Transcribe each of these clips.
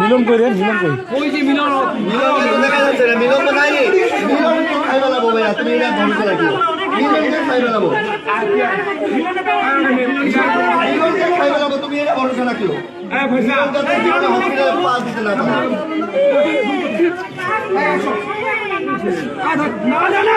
মিলন কই রে মিলন কই ওই যে মিলন মিলন দেখা যাচ্ছে না মিলন তো নাই মিলন খাই বেলাবো ভাইয়া তুমি এটা ভরসা রাখো মিলনকে খাই বেলাবো মিলনকে খাই বেলাবো তুমি এটা ভরসা রাখো মিলন যাতে জীবনে হসপিটালে পা দিতে না পারে না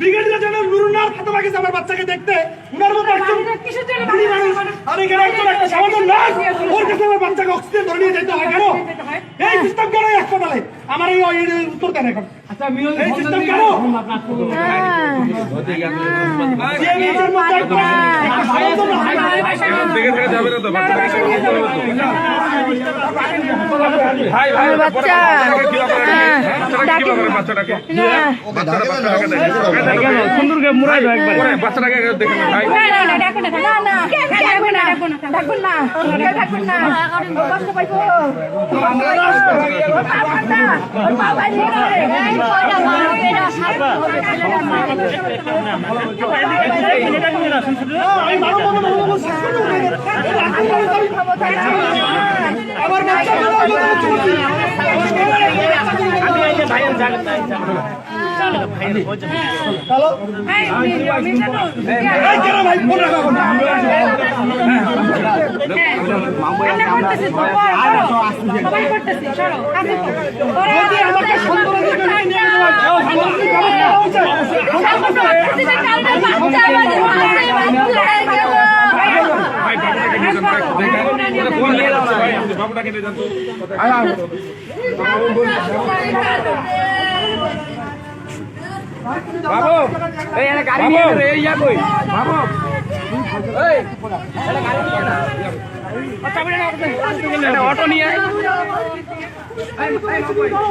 ব্রিগেডিয়ার জেনারেল আমার বাচ্চাকে দেখতে উনার মতো একজন কিসের জন্য বুড়ি মানুষ আর এখানে একজন একটা সামান্য নার্স ওর কাছে আমার বাচ্চাকে অক্সিজেন ধরে নিয়ে যেতে হয় কেন এই সিস্টেম কেন হাসপাতালে আমার এই এই উত্তর দেন এখন আচ্ছা মিলন এই সিস্টেম কেন ভাই বাচ্চা হ্যাঁ, বাচ্চাটাকে করতেছি চলো আমাকে বাবুটাকে নিয়ে বাবু এই একটা গাড়ি নিয়ে রে এই ইয়া কই বাবু এই একটা গাড়ি নিয়ে না আচ্ছা অটো নিয়ে আয় এই, বাবু।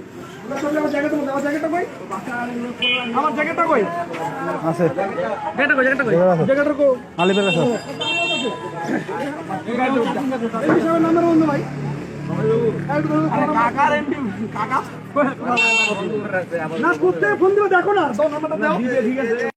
আমার কই? আমার জ্যাকেটটা কই? আমার জ্যাকেটটা কই? আছে জ্যাকেটটা কই? জ্যাকেটটা কই? আছে। কই? আলিপের কাছে এই হিসাবে নাম্বার বন্ধু ভাই না করতে ফোন দিলে দেখো না দাও নাম্বারটা দাও